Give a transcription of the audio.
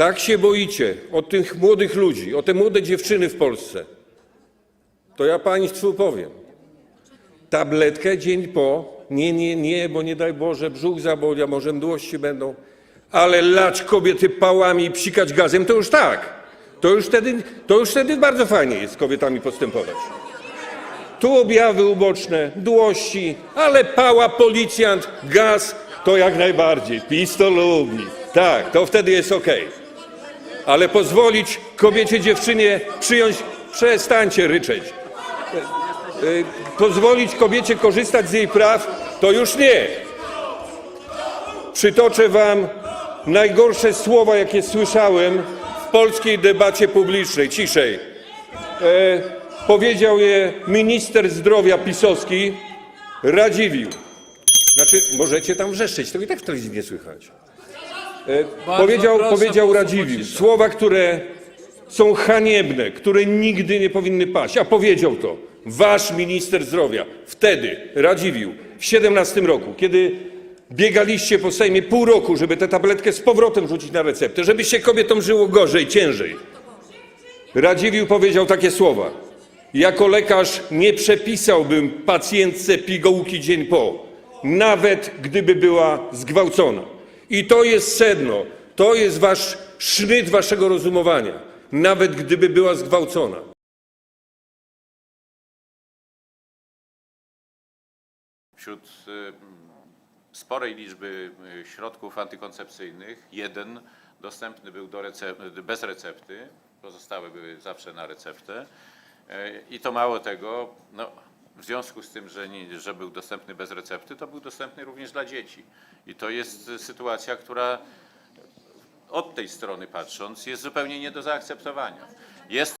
tak się boicie o tych młodych ludzi, o te młode dziewczyny w Polsce, to ja państwu powiem. Tabletkę dzień po, nie, nie, nie, bo nie daj Boże, brzuch zaboli, a może mdłości będą, ale lać kobiety pałami i psikać gazem, to już tak. To już wtedy, to już wtedy bardzo fajnie jest z kobietami postępować. Tu objawy uboczne, dłości, ale pała, policjant, gaz, to jak najbardziej. PiS lubi. Tak, to wtedy jest okej. Ale pozwolić kobiecie, dziewczynie przyjąć, przestańcie ryczeć. Y, Pozwolić kobiecie korzystać z jej praw, to już nie. Przytoczę wam najgorsze słowa, jakie słyszałem w polskiej debacie publicznej. Ciszej. E, powiedział je minister zdrowia pisowski Radziwił. Znaczy, możecie tam wrzeszczeć, to i tak w telewizji nie słychać. Bardzo powiedział proszę powiedział posłów o Radziwił ciszę. słowa, które są haniebne, które nigdy nie powinny paść, a powiedział to wasz minister zdrowia wtedy, Radziwił, w 17 roku, kiedy biegaliście po Sejmie pół roku, żeby tę tabletkę z powrotem rzucić na receptę, żeby się kobietom żyło gorzej, ciężej. Radziwił powiedział takie słowa. Jako lekarz nie przepisałbym pacjentce pigułki dzień po, nawet gdyby była zgwałcona. I to jest sedno, to jest wasz sznyt waszego rozumowania, nawet gdyby była zgwałcona. Wśród y, sporej liczby y, środków antykoncepcyjnych jeden dostępny był do recep- bez recepty, pozostałe były zawsze na receptę. Y, I to mało tego, no, w związku z tym, że, nie, że był dostępny bez recepty, to był dostępny również dla dzieci. I to jest y, sytuacja, która od tej strony patrząc jest zupełnie nie do zaakceptowania. Jest